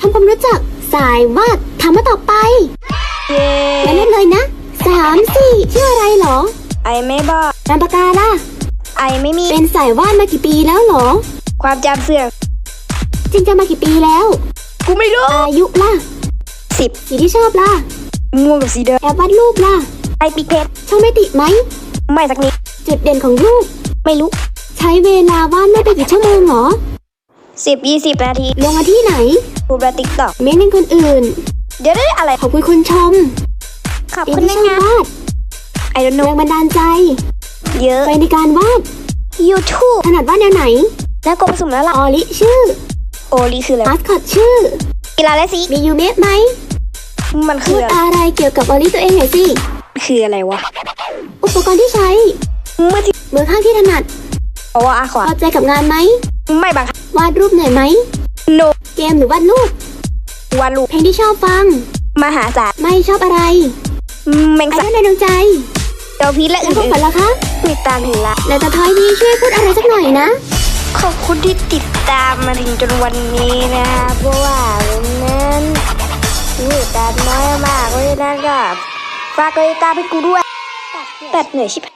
ทำความรู้จักสายวาดถามมาต่อไปเย้มาเล่นเลยนะสามสี่ชื่ออะไรเหรอ ไอไม่บอกนามปากกาล่ะ ไอไม่มี เป็นสายวาดมากี่ปีแล้วเหรอ ความจำเสื่อมจริงจะมากี่ปีแล้ว กูไม่รู้ อายุล่ะสิบสีที่ชอบล่ะ ม่วงกับสีเดิมแอบวาดรูปล่ะ ไอปิกเพชรช่องไม่ติไหม ไม่สักนิด จุดเด่นของรูป ไม่รู้ ใช้เวลาวาดรูปไปกี่ชั่วโมงเหรอสิบยี่สิบนาที ลงมาที่ไหน กูบะติ๊กต็อกเม้นต์ให้คนอื่น เดี๋ยวได้อะไร ขอบคุณคนชม ขอบเองคุณที่นะชอบงะวาดไอ don't แร know งบันดาลใจ เยอะ ไปในการวาด YouTube ถนัดวาดแนวไหน แล้วก็ผสมแล้วล่ะออลิชื่อ โอลีคืออะไรมาสคอตชื่อ กีฬาและสีมียูเมะไหม มันคืพูอดอะไรอะไรเกี่ยวกับออลิตัวเองหน่อยสิ คืออะไรวะ อุปกรณ์ที่ใช้เมื่อที่มือข้างที่ถนัดบอกว่าอาขพวาอใจกับงานไหม ไม่บังคับวาดรูปเหนื่อยไหม no เกมหรือวาดรูปวาดรูปเพลงที่ชอบฟัง มหาศาลไม่ชอบอะไรแมงไอสาดอลในดวงใจเดาพีชและแล้วอื่พวกนฝันล่ะคะๆติดตามถึงละ แล้วจะท้ายนี้ช่วยพูดอะไรสักหน่อยนะ ขอบคุณที่ติดตามมาถึงจนวันนี้นะคะเพราะว่าวันนั้นติดตามน้อยมากเพราะฉะนั้นก็ฝากกดติดตามให้กูด้วย ตัดเหนื่อยชิบหาย